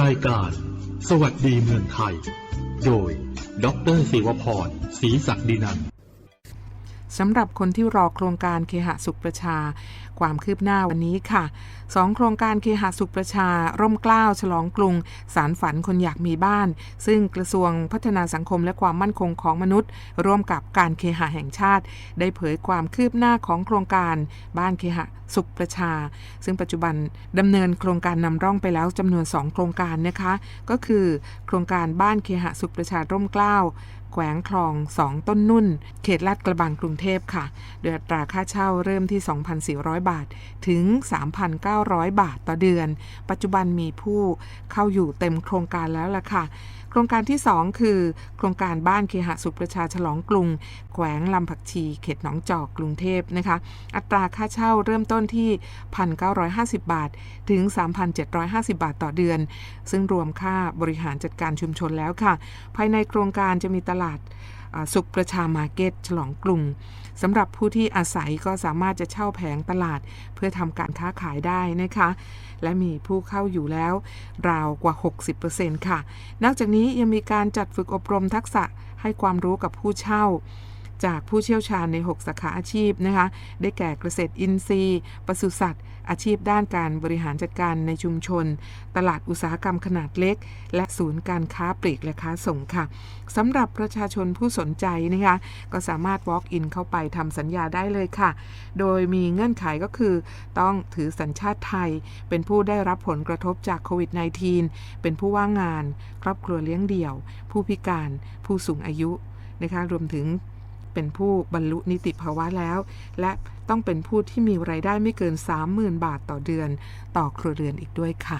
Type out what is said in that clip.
รายการ สวัสดีเมืองไทย โดย ดรศิวพรศรีศักดินันสำหรับคนที่รอโครงการเคหสุขประชาความคืบหน้าวันนี้ค่ะสองโครงการเคหะสุขประชา ร่มกล้าวฉลองกรุง สารฝันคนอยากมีบ้าน ซึ่งกระทรวงพัฒนาสังคมและความมั่นคงของมนุษย์ ร่วมกับการเคหะแห่งชาติ ได้เผยความคืบหน้าของโครงการบ้านเคหะสุขประชา ซึ่งปัจจุบันดำเนินโครงการนำร่องไปแล้วจำนวน 2 โครงการนะคะ ก็คือโครงการบ้านเคหะสุขประชาร่มกล้าวแขวงคลอง 2 ต้นนุ่น เขตลาดกระบังกรุงเทพค่ะ โดยอัตราค่าเช่าเริ่มที่ 2,400บาท ถึง 3,900 บาทต่อเดือน ปัจจุบันมีผู้เข้าอยู่เต็มโครงการแล้วล่ะค่ะ โครงการที่ 2 คือ โครงการบ้านเคหะสุขประชาฉลองกรุง แขวงลำผักชี เขตหนองจอกกรุงเทพนะคะ อัตราค่าเช่าเริ่มต้นที่ 1,950 บาท ถึง 3,750 บาทต่อเดือน ซึ่งรวมค่าบริหารจัดการชุมชนแล้วค่ะ ภายในโครงการจะมีตลาดสุขประชามาร์เก็ตฉลองกรุง สำหรับผู้ที่อาศัยก็สามารถจะเช่าแผงตลาด เพื่อทำการค้าขายได้นะคะ และมีผู้เข้าอยู่แล้ว ราวกว่า 60%ค่ะ นอกจากนี้ยังมีการจัดฝึกอบรมทักษะให้ความรู้กับผู้เช่า จากผู้เชี่ยวชาญใน 6 สาขาอาชีพนะคะ ได้แก่เกษตรอินทรีย์ปศุสัตว์ อาชีพด้านการบริหารจัดการในชุมชน ตลาดอุตสาหกรรมขนาดเล็ก และศูนย์การค้าปลีกและค้าส่งค่ะสำหรับประชาชนผู้สนใจนะคะ ก็สามารถ walk in เข้าไปทำสัญญาได้เลยค่ะ โดยมีเงื่อนไขก็คือต้องถือสัญชาติไทย เป็นผู้ได้รับผลกระทบจากโควิด -19 เป็นผู้ว่างงาน ครอบครัวเลี้ยงเดี่ยว ผู้พิการ ผู้สูงอายุนะคะรวมถึง เป็นผู้บรรลุนิติภาวะแล้ว และต้องเป็นผู้ที่มีรายได้ไม่เกิน 30,000 บาทต่อเดือน ต่อครัวเรือนอีกด้วยค่ะ